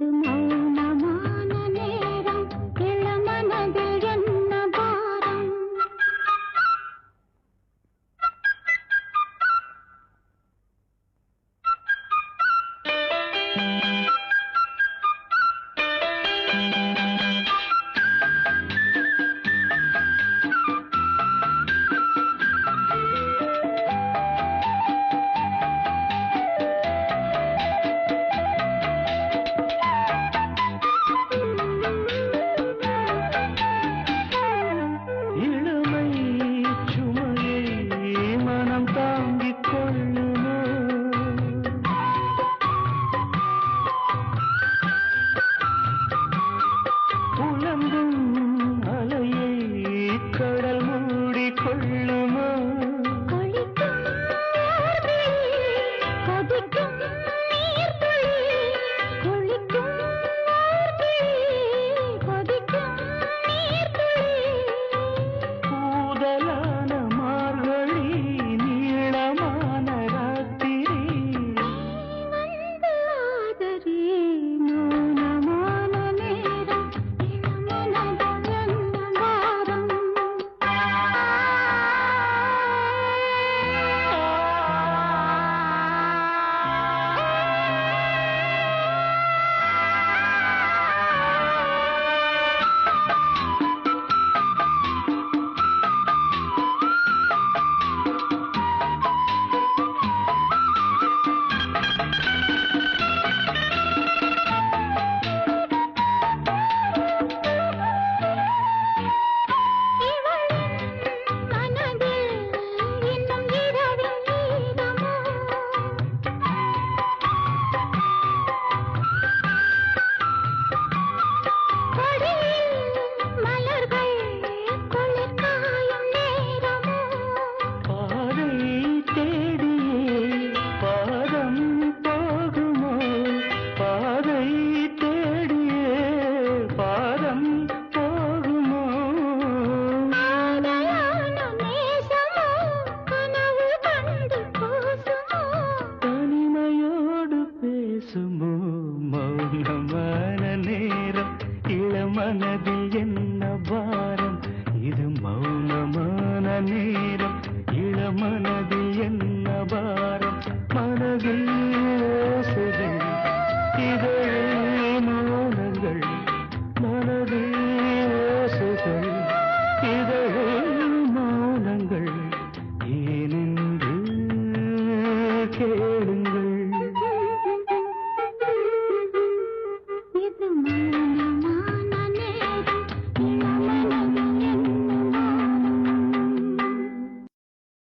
மௌன வாரம் இது மௌனமான நேரம். இளமனதில் என்ன வாரம் மனதில் யோசனை இதழில் மௌனங்கள். மனதில் யோசனை இதழில் மௌனங்கள். ஏனென்று கேளுங்கள்.